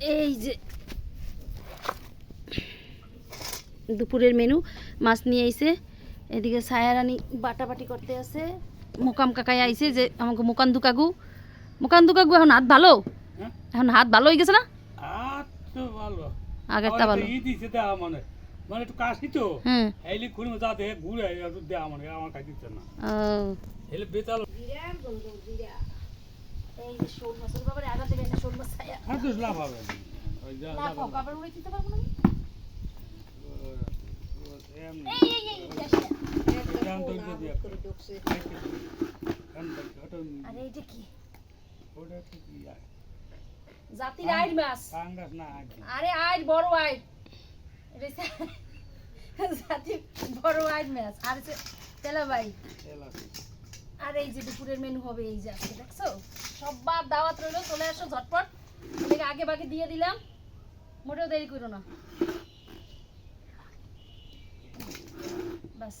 এই যে। দুপুরের মেনু মাছ নিয়ে আইছে। এদিকে সায়ারানি বাটাবাটি করতে আছে। মোকাম কাকাই আইছে যে আমাকে মোকান দুকাগু। মোকান দুকাগু এখন হাত ভালো? হ্যাঁ? এখন হাত ভালো হয়ে গেছে না? ভালো। আগেরটা ভালো। দেওয়া মানে। মানে একটু কাশি তো। হুম এইলি খুঁড়ি যা দেহে ঘুরে একটু দেওয়া মানে আমার কাছে দিচ্ছে না। বেতাল এই যে শোল বাবারে আগা দেবে না শোল মাছ ছায়া হ্যাঁ তো লাভ হবে না উড়ে দিতে পারব না আরে জাতির মাছ বড় জাতির বড় মাছ এই যে দুপুরের মেনু হবে এই যে আজকে দেখছ সবার দাওয়াত রইল চলে আসো ঝটপট এদিকে আগে বাকি দিয়ে দিলাম। মোটেও দেরি করো না। বাস